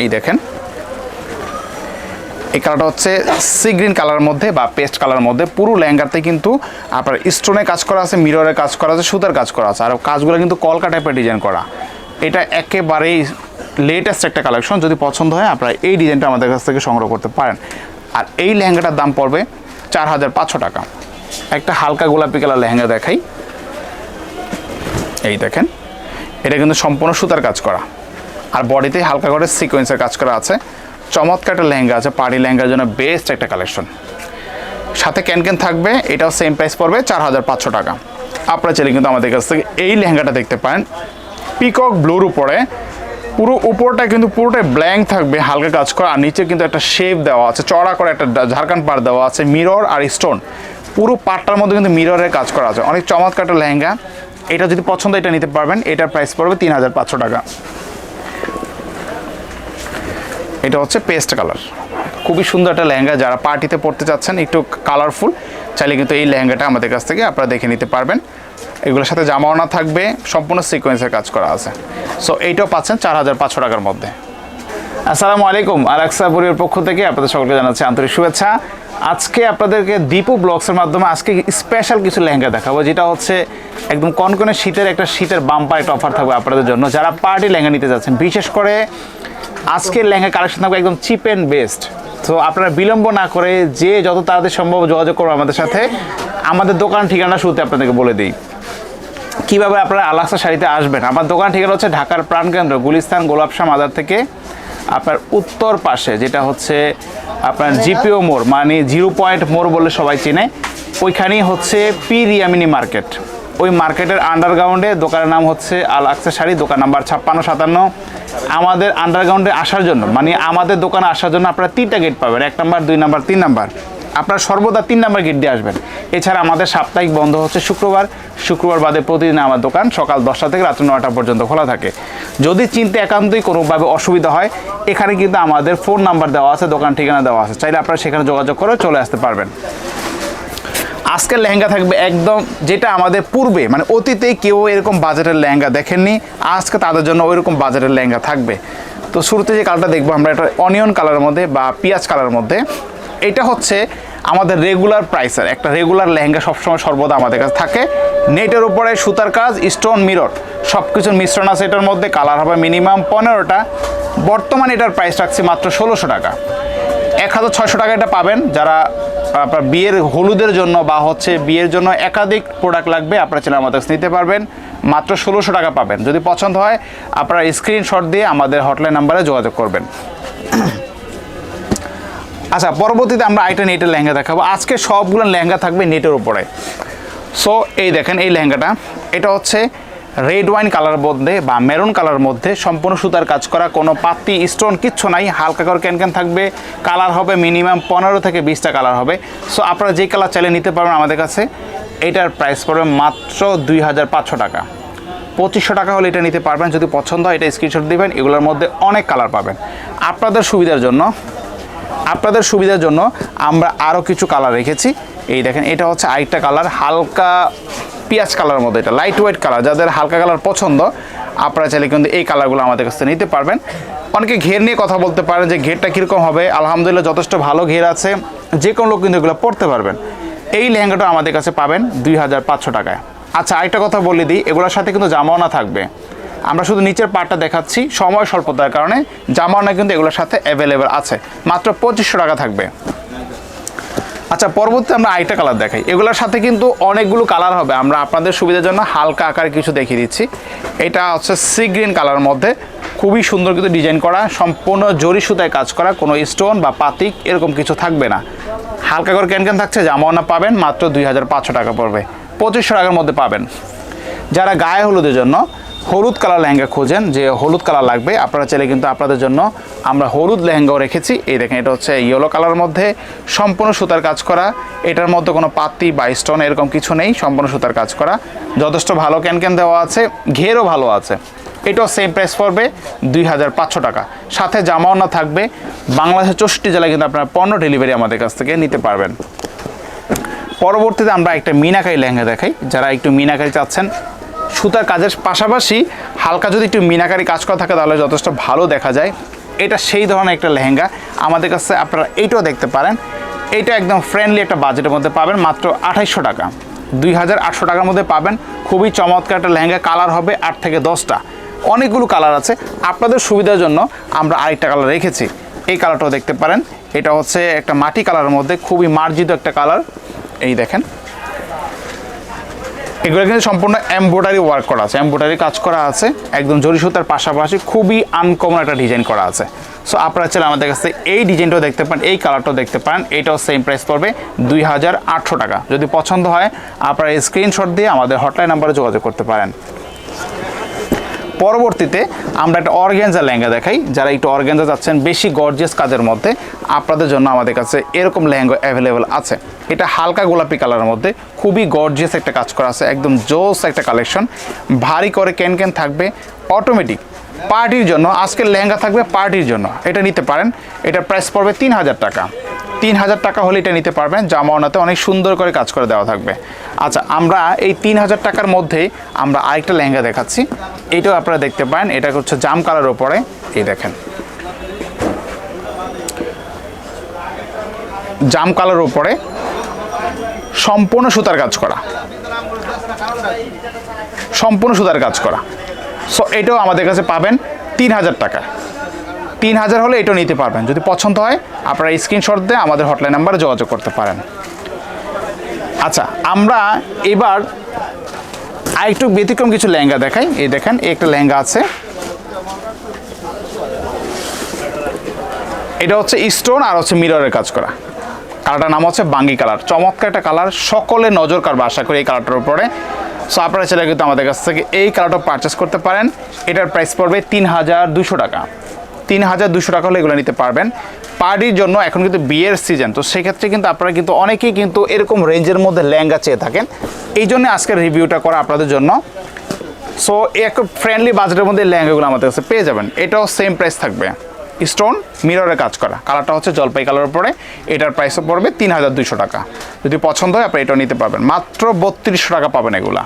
এই দেখেন। এই কালারটা হচ্ছে সি গ্রিন কালারের মধ্যে বা পেস্ট কালারের মধ্যে। পুরো লেহেঙ্গাতে কিন্তু আপনার স্টোনে কাজ করা আছে মিররের কাজ করা আছে, সুতার কাজ করা আছে। আর কাজগুলো কিন্তু কলকা টাইপের ডিজাইন করা। এটা একেবারেই লেটেস্ট একটা কালেকশন যদি পছন্দ হয়, আপনারা এই ডিজাইনটা আমাদের কাছ থেকে সংগ্রহ করতে পারেন। আর এই লেহেঙ্গাটার দাম পড়বে চার হাজার পাঁচশো টাকা। একটা হালকা গোলাপি কালার লেহেঙ্গা দেখাই। এই দেখেন। এটা কিন্তু সম্পূর্ণ সুতার কাজ করা। আর বডিতে হালকা করে সিকোয়েন্সের কাজ করা আছে। চমৎকার একটা লেহেঙ্গা আছে, পাড়ি লেহেঙ্গার জন্য বেস্ট একটা কালেকশন সাথে ক্যান ক্যান থাকবে, এটাও সেম প্রাইস পড়বে, চার হাজার পাঁচশো টাকা। আপনারা চাইলে কিন্তু আমাদের কাছ থেকে এই লেহেঙ্গাটা দেখতে পারেন। পিকক ব্লুর উপরে, পুরো উপরটা কিন্তু পুরোটাই ব্ল্যাঙ্ক থাকবে, হালকা কাজ করা, আর নিচে কিন্তু একটা শেপ দেওয়া আছে চড়া করে একটা ঝাড়খান্ড পাড় দেওয়া আছে মিরর আর স্টোন পুরো পাটটার মধ্যে কিন্তু মিররের কাজ করা আছে। অনেক চমৎকার একটা লেহেঙ্গা। এটা যদি পছন্দ এটা নিতে পারবেন। এটার প্রাইস পড়বে তিন হাজার পাঁচশো টাকা। এটা হচ্ছে পেস্ট কালার খুবই সুন্দর একটা লেহেঙ্গা যারা পার্টিতে পড়তে চাচ্ছেন, একটু কালারফুল চাইলে কিন্তু এই লেহেঙ্গাটা আমাদের কাছ থেকে আপনারা দেখে নিতে পারবেন। এগুলোর সাথে জামাওনা থাকবে, সম্পূর্ণ সিকোয়েন্সের কাজ করা আছে। সো এইটাও পাচ্ছেন চার হাজার পাঁচশো টাকার মধ্যে। আসসালামু আলাইকুম, আলাক্সা পরিবার পক্ষ থেকে আপনাদের সকলকে জানাচ্ছি আন্তরিক শুভেচ্ছা। আজকে আপনাদেরকে দীপু ব্লগসের মাধ্যমে আজকে স্পেশাল কিছু লেহেঙ্গা দেখাবো, যেটা হচ্ছে একদম কনকনে শীতের একটা শীতের বাম্পার একটা অফার থাকবে আপনাদের জন্য। যারা পার্টি লেহেঙ্গা নিতে যাচ্ছেন, বিশেষ করে আজকের লেহেঙ্গা কালেকশন থাকবে একদম চিপ অ্যান্ড বেস্ট তো আপনারা বিলম্ব না করে যে যত তাড়াতাড়ি সম্ভব যোগাযোগ করব আমাদের সাথে। আমাদের দোকান ঠিকানা শুরুতে আপনাদেরকে বলে দিই। কীভাবে আপনারা আলাক্সা শাড়িতে আসবেন? আমার দোকান ঠিকানা হচ্ছে ঢাকার প্রাণকেন্দ্র গুলিস্তান গোলাপশাহ মাজার থেকে আপনার উত্তর পাশে যেটা হচ্ছে আপনার জিপিও মোড় মানে জিরো পয়েন্ট মোড় বলে সবাই চেনে। ওইখানেই হচ্ছে পি রিয়ামিনি মার্কেট। ওই মার্কেটের আন্ডারগ্রাউন্ডে দোকানের নাম হচ্ছে আল আকসা শাড়ি দোকান নাম্বার ছাপ্পান্ন, সাতান্ন। আমাদের আন্ডারগ্রাউন্ডে আসার জন্য মানে আমাদের দোকানে আসার জন্য আপনারা তিনটা গেট পাবেন, এক নাম্বার, দুই নাম্বার, তিন নাম্বার। আপনারা সর্বদা তিন নাম্বার গেট দিয়ে আসবেন। এছাড়া আমাদের সাপ্তাহিক বন্ধ হচ্ছে শুক্রবার। শুক্রবার বাদে প্রতিদিন আমার দোকান সকাল দশটা থেকে রাত্রি নয়টা পর্যন্ত খোলা থাকে। যদি চিনতে একান্তই কোনোভাবে অসুবিধা হয়, এখানে কিন্তু আমাদের ফোন নাম্বার দেওয়া আছে, দোকান ঠিকানা দেওয়া আছে। চাইলে আপনারা সেখানে যোগাযোগ করে চলে আসতে পারবেন। আজকের লেহেঙ্গা থাকবে একদম যেটা আমাদের পূর্বে মানে অতীতে কেউ এরকম বাজেটের লেহেঙ্গা দেখেননি, আজকে তাদের জন্য ওইরকম বাজেটের লেহেঙ্গা থাকবে। তো শুরুতে যে কালারটা দেখব আমরা, এটা অনিয়ন কালারের মধ্যে বা পেঁয়াজ কালারের মধ্যে। এটা হচ্ছে আমাদের রেগুলার প্রাইসের একটা রেগুলার লেহেঙ্গা সবসময় সর্বদা আমাদের কাছে থাকে। নেটের উপরে সুতার কাজ স্টোন মিরর সব কিছুর মিশ্রণ আছে এটার মধ্যে কালার হবে মিনিমাম পনেরোটা। বর্তমানে এটার প্রাইস রাখছি মাত্র ষোলোশো টাকা। এক হাজার ছয়শো টাকা এটা পাবেন যারা আপনার বিয়ের হলুদের জন্য বা হচ্ছে বিয়ের জন্য একাধিক প্রোডাক্ট লাগবে, আপনারা চ্যানেল আমাদের কাছে নিতে পারবেন। মাত্র ষোলোশো টাকা পাবেন। যদি পছন্দ হয়, আপনারা স্ক্রিনশট দিয়ে আমাদের হটলাইন নাম্বারে যোগাযোগ করবেন। আচ্ছা পরবর্তীতে আমরা আইটা নেটের লেহেঙ্গা দেখাবো। আজকে সবগুলো লেহেঙ্গা থাকবে নেটের উপরে। সো এই দেখেন এই লেহেঙ্গাটা। এটা হচ্ছে রেড ওয়াইন কালার মধ্যে বা মেরুন কালার মধ্যে সম্পূর্ণ সুতার কাজ করা কোনো পাতি স্টোন কিচ্ছু নাই। হালকা করে ক্যান ক্যান থাকবে। কালার হবে মিনিমাম পনেরো থেকে বিশটা কালার হবে। সো আপনারা যে কালার চাইলে নিতে পারবেন আমাদের কাছে, এটার প্রাইস পড়বে মাত্র দুই হাজার পাঁচশো টাকা। পঁচিশশো টাকা হলে এটা নিতে পারবেন। যদি পছন্দ হয়, এটা স্ক্রিনশট দেবেন। এগুলোর মধ্যে অনেক কালার পাবেন। আপনাদের সুবিধার জন্য, আপনাদের সুবিধার জন্য আমরা আরও কিছু কালার রেখেছি। এই দেখেন, এটা হচ্ছে আরেকটা কালার হালকা পেঁয়াজ কালারের মধ্যে এটা লাইট ওয়েট কালার যাদের হালকা কালার পছন্দ, আপনারা চাইলে কিন্তু এই কালারগুলো আমাদের কাছ নিতে পারবেন। অনেকে ঘের নিয়ে কথা বলতে পারেন যে ঘেরটা কীরকম হবে, আলহামদুলিল্লাহ যথেষ্ট ভালো ঘের আছে, যে কোনো লোক কিন্তু এগুলো পড়তে পারবেন। এই লেহেঙ্গাটা আমাদের কাছে পাবেন দুই হাজার পাঁচশো টাকায়। আচ্ছা আরেকটা কথা বলে দিই, এগুলোর সাথে কিন্তু জামাওনা থাকবে। আমরা শুধু নিচের পার্টটা দেখাচ্ছি, সময় স্বল্পতার কারণে জামাওনা কিন্তু এগুলোর সাথে অ্যাভেলেবেল আছে। মাত্র পঁচিশশো টাকা থাকবে। আচ্ছা পরবর্তীতে আমরা আইটা কালার দেখাই। এগুলোর সাথে কিন্তু অনেকগুলো কালার হবে। আমরা আপনাদের সুবিধার জন্য হালকা আকারে কিছু দেখিয়ে দিচ্ছি। এটা হচ্ছে সি গ্রিন কালার মধ্যে। খুবই সুন্দর কিন্তু ডিজাইন করা, সম্পূর্ণ জরি সুতায় কাজ করা, কোনো স্টোন বা পাতিক এরকম কিছু থাকবে না। হালকা করে ক্যান ক্যান থাকছে জামাওনা পাবেন, মাত্র দুই হাজার পাঁচশো টাকা পড়বে। পঁচিশশো টাকার মধ্যে পাবেন। যারা গায়ে হলুদের জন্য হলুদ কালার লেহেঙ্গা খোঁজেন, যে হলুদ কালার লাগবে। আপনারা চাইলে কিন্তু আপনাদের জন্য আমরা হলুদ লেহেঙ্গাও রেখেছি। এই দেখেন, এটা হচ্ছে ইয়েলো কালার মধ্যে সম্পূর্ণ সুতার কাজ করা। এটার মধ্যে কোনো পাতি বা স্টোন এরকম কিছু নেই, সম্পূর্ণ সুতার কাজ করা। যথেষ্ট ভালো ক্যান ক্যান দেওয়া আছে, ঘেরও ভালো আছে। এটাও সেম প্রাইস পড়বে দুই হাজার পাঁচশো টাকা। সাথে জামাও না থাকবে, বাংলাদেশের চৌষট্টি জেলায় কিন্তু আপনারা পণ্য ডেলিভারি আমাদের কাছ থেকে নিতে পারবেন। পরবর্তীতে আমরা একটা মিনাকারি লেহেঙ্গা দেখাই। যারা একটু মিনাকারি চাচ্ছেন সুতার কাজের পাশাপাশি হালকা যদি একটু মিনাকারি কাজ করা থাকে, তাহলে যথেষ্ট ভালো দেখা যায়। এটা সেই ধরনের একটা লেহেঙ্গা। আমাদের কাছে আপনারা এইটাও দেখতে পারেন। এটা একদম ফ্রেন্ডলি একটা বাজেটের মধ্যে পাবেন, মাত্র আঠাইশশো টাকা। দুই হাজার আটশো টাকার মধ্যে পাবেন। খুবই চমৎকার একটা লেহেঙ্গা কালার হবে আট থেকে দশটা। অনেকগুলো কালার আছে। আপনাদের সুবিধার জন্য আমরা আরেকটা কালার রেখেছি। এই কালারটাও দেখতে পারেন। এটা হচ্ছে একটা মাটি কালারের মধ্যে, খুবই মার্জিত একটা কালার এই দেখেন। এগুলো কিন্তু সম্পূর্ণ এমব্রয়ডারি ওয়ার্ক করা আছে। এমব্রয়ডারি কাজ করা আছে। একদম জরি সুতার পাশাপাশি খুবই আনকমন একটা ডিজাইন করা আছে। সো আপনারা চাইলে আমাদের কাছে এই ডিজাইনটাও দেখতে পান এই কালারটাও দেখতে পান এটাও সেম প্রাইস পড়বে দুই হাজার আটশো টাকা। যদি পছন্দ হয়, আপনারা স্ক্রিনশট দিয়ে আমাদের হটলাইন নাম্বারে যোগাযোগ করতে পারেন। পরবর্তীতে আমরা একটা অর্গ্যানজা লেহেঙ্গা দেখাই। যারা একটু অর্গ্যানজা যাচ্ছেন, বেশি গর্জিয়াস কাজের মধ্যে, আপনাদের জন্য আমাদের কাছে এরকম লেহেঙ্গা অ্যাভেলেবেল আছে। এটা হালকা গোলাপি কালারের মধ্যে, খুবই গর্জিয়াস একটা কাজ করা আছে, একদম জোস একটা কালেকশন ভারী করে ক্যান ক্যান থাকবে অটোমেটিক পার্টির জন্য, আজকের লেহেঙ্গা থাকবে পার্টির জন্য। এটা নিতে পারেন, এটা প্রাইস পড়বে তিন হাজার টাকা। তিন হাজার টাকা হলে এটা নিতে পারবেন জামা ওনাতে অনেক সুন্দর করে কাজ করে দেওয়া থাকবে। আচ্ছা আমরা এই তিন হাজার টাকার মধ্যেই আমরা আরেকটা লেহেঙ্গা দেখাচ্ছি। এটাও আপনারা দেখতে পারেন, এটা হচ্ছে জাম কালার ওপরে, এই দেখেন। জাম কালার ওপরে সম্পূর্ণ সুতার কাজ করা। সম্পূর্ণ সুতার কাজ করা। সো এটাও আমাদের কাছে পাবেন তিন হাজার টাকা তিন হাজার হলে এটাও নিতে পারবেন, যদি পছন্দ হয়। আপনারা স্ক্রিনশট দিয়ে আমাদের হটলাইন নাম্বারে যোগাযোগ করতে পারেন। আচ্ছা আমরা এবার আরেকটু ব্যতিক্রম কিছু লেহেঙ্গা দেখাই। এই দেখেন একটা লেহেঙ্গা আছে। এটা হচ্ছে স্টোন আর হচ্ছে মিররের কাজ করা। কালারটার নাম হচ্ছে বাঙ্গি কালার। চমৎকার একটা কালার। সকলে নজর কারবে আশা করি এই কালারটার উপরে। সো আপনারা চাইলে কিন্তু আমাদের কাছ থেকে এই কালারটা পারচেস করতে পারেন। এটার প্রাইস পড়বে তিন হাজার দুশো টাকা। তিন হাজার দুশো টাকা হলে এগুলো নিতে পারবেন। পার্টির জন্য এখন কিন্তু বিয়ের সিজন তো সেক্ষেত্রে কিন্তু আপনারা কিন্তু অনেকেই কিন্তু এরকম রেঞ্জের মধ্যে লেহেঙ্গা চেয়ে থাকেন। এই জন্য আজকের রিভিউটা করা আপনাদের জন্য। সো এক ফ্রেন্ডলি বাজেটের মধ্যে লেহেঙ্গাগুলো আমাদের কাছে পেয়ে যাবেন। এটাও সেম প্রাইস থাকবে। স্টোন মিররে কাজ করা। কালারটা হচ্ছে জলপাই কালার উপরে। এটার প্রাইসও পড়বে তিন হাজার দুইশো টাকা। যদি পছন্দ হয় আপনি এটাও নিতে পারবেন। মাত্র বত্রিশশো টাকা পাবেন এগুলা।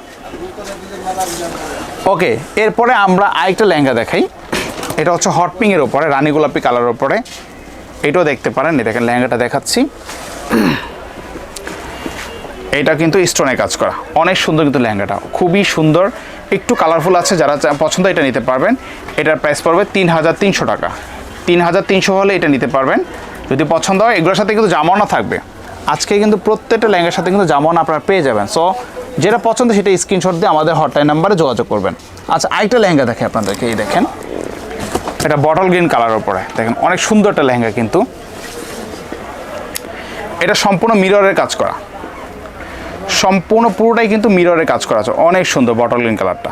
ওকে এরপরে আমরা আরেকটা লেহেঙ্গা দেখাই। এটা হচ্ছে হট পিংয়ের ওপরে রানী গোলাপি কালারের ওপরে এটাও দেখতে পারেন দেখেন লেহেঙ্গাটা দেখাচ্ছি। এটা কিন্তু স্টোনে কাজ করা। অনেক সুন্দর কিন্তু লেহেঙ্গাটা, খুবই সুন্দর। একটু কালারফুল আছে, যারা পছন্দ এটা নিতে পারবেন। এটার প্রাইস পড়বে তিন হাজার তিনশো টাকা। তিন হাজার তিনশো হলে এটা নিতে পারবেন। যদি পছন্দ হয়, এগুলোর সাথে কিন্তু জামানা থাকবে। আজকে কিন্তু প্রত্যেকটা লেহেঙ্গার সাথে কিন্তু জামানা আপনারা পেয়ে যাবেন। সো যেটা পছন্দ সেটা স্ক্রিনশট দিয়ে আমাদের হটলাইন নাম্বারে যোগাযোগ করবেন। আচ্ছা আরেকটা লেহেঙ্গা দেখে আপনাদেরকে, এই দেখেন। এটা বটল গ্রিন কালার ওপরে দেখেন, অনেক সুন্দর একটা লেহেঙ্গা কিন্তু। এটা সম্পূর্ণ মিররের কাজ করা। সম্পূর্ণ পুরোটাই কিন্তু মিররের কাজ করা আছে। অনেক সুন্দর বটল গ্রিন কালারটা।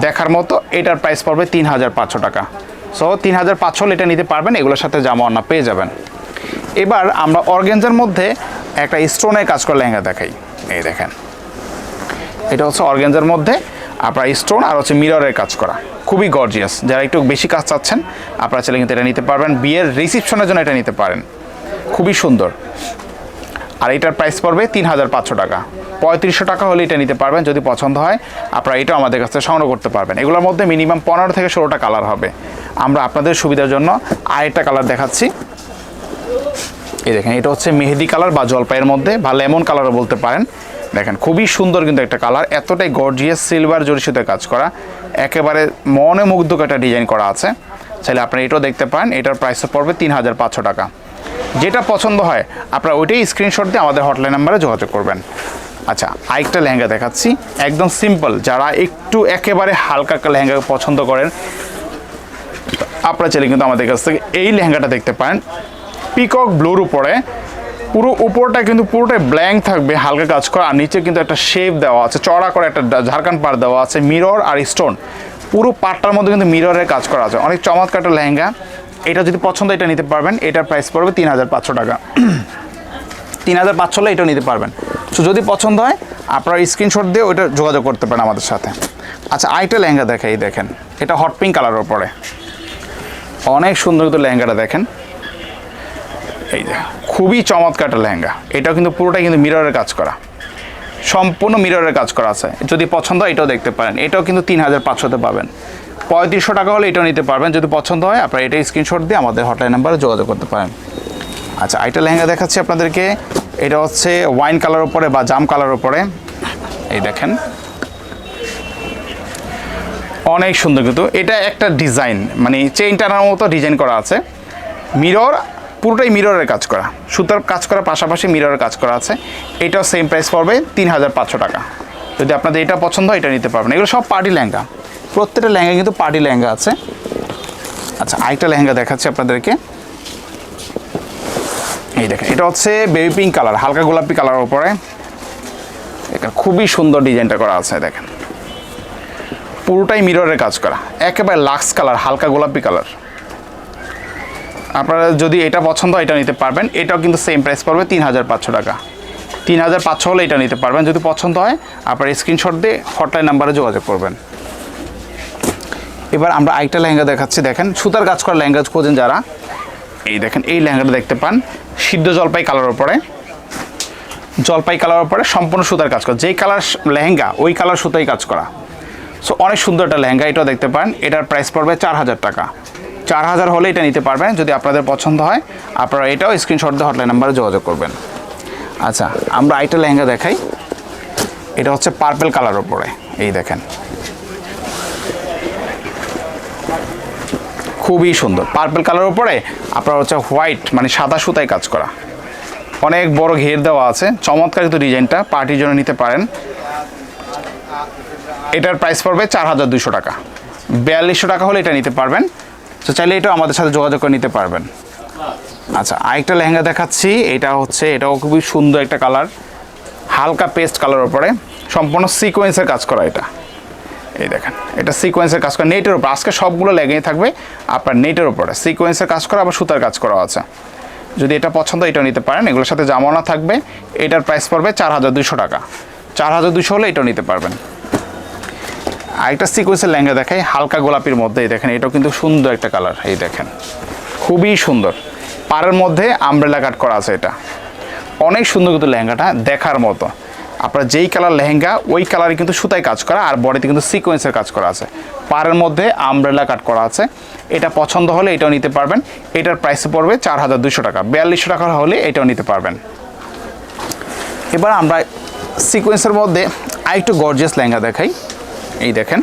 দেখার মতো এটার প্রাইস পড়বে তিন হাজার পাঁচশো টাকা। সো তিন হাজার পাঁচশো এটা নিতে পারবেন, এগুলোর সাথে জামা অন্য পেয়ে যাবেন। এবার আমরা অর্গেঞ্জার মধ্যে একটা স্টোনের কাজ করা লেহেঙ্গা দেখাই। এই দেখেন। এটা হচ্ছে অর্গেঞ্জার মধ্যে আপনার স্টোন আর হচ্ছে মিররের কাজ করা। খুবই গর্জিয়াস যারা একটু বেশি কাজ চাচ্ছেন, আপনারা চাইলে কিন্তু এটা নিতে পারবেন। বিয়ের রিসিপশনের জন্য এটা নিতে পারেন। খুবই সুন্দর। আর এটার প্রাইস পড়বে তিন হাজার পাঁচশো টাকা। পঁয়ত্রিশশো টাকা হলে এটা নিতে পারবেন, যদি পছন্দ হয়। আপনারা এটাও আমাদের কাছে সংগ্রহ করতে পারবেন। এগুলোর মধ্যে মিনিমাম পনেরো থেকে ষোলোটা কালার হবে। আমরা আপনাদের সুবিধার জন্য আরেকটা কালার দেখাচ্ছি। এই দেখেন, এটা হচ্ছে মেহেদি কালার বা জলপাইয়ের মধ্যে বা লেমন কালারও বলতে পারেন। দেখেন, খুবই সুন্দর কিন্তু একটা কালার, এতটাই গর্জিয়াস সিলভার জরিসুতে কাজ করা। একেবারে মনে মুগ্ধক একটা ডিজাইন করা আছে। চাইলে আপনারা এটাও দেখতে পারেন, এটার প্রাইসও পড়বে তিন হাজার পাঁচশো টাকা। যেটা পছন্দ হয়, আপনারা ওইটাই স্ক্রিনশট দিয়ে আমাদের হটলাইন নাম্বারে যোগাযোগ করবেন। আচ্ছা আরেকটা লেহেঙ্গা দেখাচ্ছি। একদম সিম্পল যারা একটু একেবারে হালকা লেহেঙ্গা পছন্দ করেন, আপনারা চাইলে কিন্তু আমাদের কাছ থেকে এই লেহেঙ্গাটা দেখতে পারেন। পিকক ব্লুর উপরে পুরো উপরটা কিন্তু পুরোটাই ব্ল্যাঙ্ক থাকবে, হালকা কাজ করা। আর নিচে কিন্তু একটা শেপ দেওয়া আছে চড়া করে একটা ঝাড়খান পার দেওয়া আছে মিরর আর স্টোন পুরো পাটটার মধ্যে কিন্তু মিররের কাজ করা আছে। অনেক চমৎকার একটা লেহেঙ্গা। এটা যদি পছন্দ, এটা নিতে পারবেন। এটার প্রাইস পড়বে তিন হাজার পাঁচশো টাকা। তিন হাজার পাঁচশো হলে এটাও নিতে পারবেন। সো যদি পছন্দ হয়, আপনারা স্ক্রিনশট দিয়ে ওইটা যোগাযোগ করতে পারেন আমাদের সাথে। আচ্ছা আরেকটা লেহেঙ্গা দেখে, এই দেখেন। এটা হট পিঙ্ক কালারের উপরে। অনেক সুন্দর কিন্তু লেহেঙ্গাটা দেখেন। এই যে, খুবই চমৎকার একটা লেহেঙ্গা। এটাও কিন্তু পুরোটাই কিন্তু মিররের কাজ করা। সম্পূর্ণ মিররের কাজ করা আছে। যদি পছন্দ হয়, এটাও দেখতে পারেন। এটাও কিন্তু তিন হাজার পাঁচশোতে পাবেন। পঁয়ত্রিশশো টাকা হলে এটাও নিতে পারবেন। যদি পছন্দ হয়, আপনারা এটা স্ক্রিনশট দিয়ে আমাদের হটলাইন নাম্বারে যোগাযোগ করতে পারেন। আচ্ছা আইটা লেহেঙ্গা দেখাচ্ছি আপনাদেরকে। এটা হচ্ছে ওয়াইন কালার উপরে বা জাম কালার ওপরে এই দেখেন। অনেক সুন্দর কিন্তু। এটা একটা ডিজাইন মানে চেইন টানার মতো ডিজাইন করা আছে। মিরর পুরোটাই মিররের কাজ করা। সুতার কাজ করার পাশাপাশি মিররের কাজ করা আছে। এটাও সেম প্রাইস পড়বে তিন হাজার পাঁচশো টাকা। যদি আপনাদের এটা পছন্দ হয়, এটা নিতে পারবেন। এগুলো সব পার্টি লেহেঙ্গা। প্রত্যেকটা লেহেঙ্গা কিন্তু পার্টি লেহেঙ্গা আছে। আচ্ছা আরেকটা লেহেঙ্গা দেখাচ্ছি আপনাদেরকে। এই দেখেন, এটা হচ্ছে বেবি পিঙ্ক কালার হালকা গোলাপি কালার ওপরে দেখেন খুবই সুন্দর ডিজাইনটা করা আছে, দেখেন। পুরোটাই মিররের কাজ করা। একেবারে লাক্স কালার হালকা গোলাপি কালার আপনারা যদি এটা পছন্দ এটা নিতে পারবেন। এটাও কিন্তু সেম প্রাইস পড়বে তিন হাজার পাঁচশো টাকা। তিন হাজার পাঁচশো হলে এটা নিতে পারবেন। যদি পছন্দ হয়, আপনার স্ক্রিনশট দিয়ে হটলাইন নাম্বারে যোগাযোগ করবেন। এবার আমরা আরেকটা লেহেঙ্গা দেখাচ্ছি। দেখেন, সুতার কাজ করা লেহেঙ্গা খোঁজেন যারা। এই দেখেন, এই লেহেঙ্গাটা দেখতে পান। সিদ্ধ জলপাই কালার উপরে। জলপাই কালার উপরে সম্পূর্ণ সুতার কাজ করা। যেই কালার লেহেঙ্গা, ওই কালার সুতাই কাজ করা। সো অনেক সুন্দর একটা লেহেঙ্গা এটাও দেখতে পান। এটার প্রাইস পড়বে চার হাজার টাকা। চার হাজার হলে এটা নিতে পারবেন, যদি আপনাদের পছন্দ হয়। আপনারা এটাও স্ক্রিনশট দিয়ে হটলাইন নাম্বারে যোগাযোগ করবেন। আচ্ছা আমরা আরেকটা লেহেঙ্গা দেখাই। এটা হচ্ছে পার্পেল কালার উপরে, এই দেখেন। খুবই সুন্দর। পার্পল কালার উপরে আপনার হচ্ছে হোয়াইট মানে সাদা সুতায় কাজ করা। অনেক বড় ঘের দেওয়া আছে। চমৎকার কিন্তু ডিজাইনটা পার্টির জন্য নিতে পারেন। এটার প্রাইস পড়বে চার হাজার দুশো টাকা। বিয়াল্লিশশো টাকা হলে এটা নিতে পারবেন। তো চাইলে এটাও আমাদের সাথে যোগাযোগ করে নিতে পারবেন। আচ্ছা আরেকটা লেহেঙ্গা দেখাচ্ছি। এটা হচ্ছে, এটাও খুবই সুন্দর একটা কালার। হালকা পেস্ট কালার উপরে। সম্পূর্ণ সিকোয়েন্সের কাজ করা এটা। এই দেখেন, এটা সিকোয়েন্সের কাজ করা। নেটের উপর, আজকে সবগুলো লেগেই থাকবে আপনার নেটের উপরে। সিকোয়েন্সের কাজ করা, আবার সুতার কাজ করা আছে। যদি এটা পছন্দ এটা নিতে পারেন। এগুলোর সাথে জামানা থাকবে। এটার প্রাইস পড়বে চার হাজার দুশো টাকা। চার হাজার দুশো হলে এটাও নিতে পারবেন। আরেকটা সিকোয়েন্সের লেহেঙ্গা দেখাই, হালকা গোলাপির মধ্যে এই দেখেন, এটাও কিন্তু সুন্দর একটা কালার এই দেখেন। খুবই সুন্দর। পাড়ের মধ্যে আমব্রেলা কাট করা আছে এটা। অনেক সুন্দর কিন্তু লেহেঙ্গাটা দেখার মতো। আপনার যেই কালার লেহেঙ্গা, ওই কালারে কিন্তু সুতায় কাজ করা, আর বডিতে কিন্তু সিকোয়েন্সের কাজ করা আছে। পাড়ের মধ্যে আমব্রেলা কাট করা আছে। এটা পছন্দ হলে এটাও নিতে পারবেন। এটার প্রাইস পড়বে চার হাজার দুশো টাকা। বিয়াল্লিশশো টাকা হলে এটাও নিতে পারবেন। এবার আমরা সিকোয়েন্সের মধ্যে আরেকটু গর্জিয়াস লেহেঙ্গা দেখাই। এই দেখেন।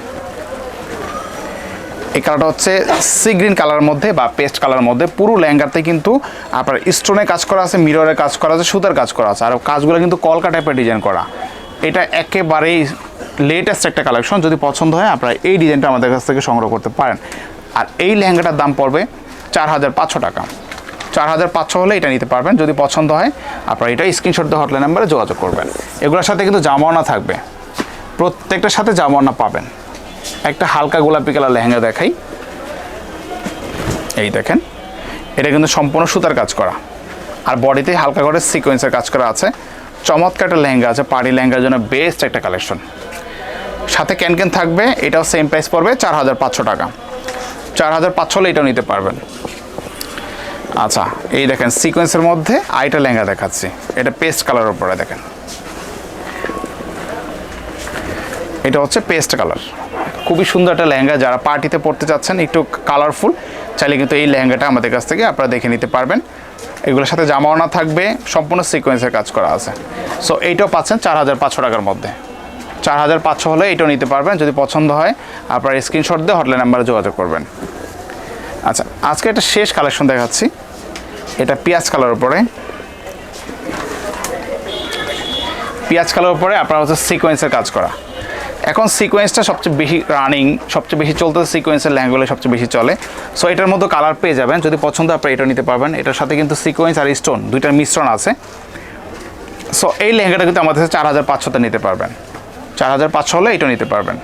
এই কালারটা হচ্ছে সি গ্রিন কালার মধ্যে বা পেস্ট কালার মধ্যে। পুরো লেহেঙ্গাতে কিন্তু আপনার স্টোনে কাজ করা আছে মিররের কাজ করা আছে, সুতার কাজ করা আছে। আর কাজগুলো কিন্তু কলকা টাইপের ডিজাইন করা। এটা একেবারেই লেটেস্ট একটা কালেকশন যদি পছন্দ হয়, আপনারা এই ডিজাইনটা আমাদের কাছ থেকে সংগ্রহ করতে পারেন। আর এই লেহেঙ্গাটার দাম পড়বে চার হাজার পাঁচশো টাকা। চার হাজার পাঁচশো হলে এটা নিতে পারবেন। যদি পছন্দ হয়, আপনারা এটা স্ক্রিনশট দিয়ে হটলাইন নাম্বারে যোগাযোগ করবেন। এগুলোর সাথে কিন্তু জামানা থাকবে। প্রত্যেকটার সাথে জামানা পাবেন। একটা হালকা গোলাপি কালার লেহেঙ্গা দেখাই। এই দেখেন, এটা কিন্তু সম্পূর্ণ সুতার কাজ করা। আর বডিতে হালকা করে সিকোয়েন্সের কাজ করা আছে। চমৎকার একটা লেহেঙ্গা আছে, পাড়ি লেহেঙ্গার জন্য বেস্ট একটা কালেকশন সাথে ক্যান ক্যান থাকবে, এটাও সেম প্রাইস পড়বে চার হাজার পাঁচশো টাকা। চার হাজার পাঁচশো হলে এটাও নিতে পারবেন। আচ্ছা এই দেখেন সিকোয়েন্সের মধ্যে আইটা লেহেঙ্গা দেখাচ্ছি। এটা পেস্ট কালার উপরে দেখেন। এটা হচ্ছে পেস্ট কালার খুবই সুন্দর একটা লেহেঙ্গা, যারা পার্টিতে পড়তে চাচ্ছেন, একটু কালারফুল চাইলে কিন্তু এই লেহেঙ্গাটা আমাদের কাছ থেকে আপনারা দেখে নিতে পারবেন। এগুলোর সাথে জামাওনা থাকবে, সম্পূর্ণ সিকোয়েন্সের কাজ করা আছে। সো এইটাও পাচ্ছেন চার হাজার পাঁচশো টাকার মধ্যে। চার হাজার পাঁচশো হলে এটাও নিতে পারবেন, যদি পছন্দ হয়, আপনার স্ক্রিনশট দিয়ে হটলাইন নাম্বারে যোগাযোগ করবেন। আচ্ছা আজকে একটা শেষ কালেকশন দেখাচ্ছি। এটা পেঁয়াজ কালার উপরে। পেঁয়াজ কালার উপরে আপনার হচ্ছে সিকোয়েন্সের কাজ করা। এখন সিকোয়েন্সটা সবচেয়ে বেশি রানিং সবচেয়ে বেশি চলতে সিকোয়েন্সের ল্যাঙ্গুলো সবচেয়ে বেশি চলে। সো এটার মধ্যে কালার পেয়ে যাবেন। যদি পছন্দ আপনারা এটা নিতে পারবেন। এটার সাথে কিন্তু সিকোয়েন্স আর স্টোন দুইটার মিশ্রণ আছে। সো এই লেহেঙ্গাটা কিন্তু আমাদের কাছে চার হাজার পাঁচশোতে নিতে পারবেন। চার হাজার পাঁচশো হলে এটা নিতে পারবেন।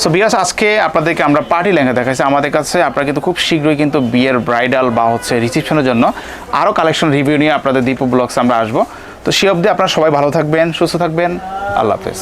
সো বিয়াস, আজকে আপনাদেরকে আমরা পার্টি লেহেঙ্গা দেখাইছি। আমাদের কাছে আপনারা কিন্তু খুব শীঘ্রই কিন্তু বিয়ের ব্রাইডাল বা হচ্ছে রিসেপশনের জন্য আরও কালেকশন রিভিউ নিয়ে আপনাদের দীপু ব্লগস আমরা আসব। তো সে অবধি আপনারা সবাই ভালো থাকবেন, সুস্থ থাকবেন। আল্লাহ হাফেজ।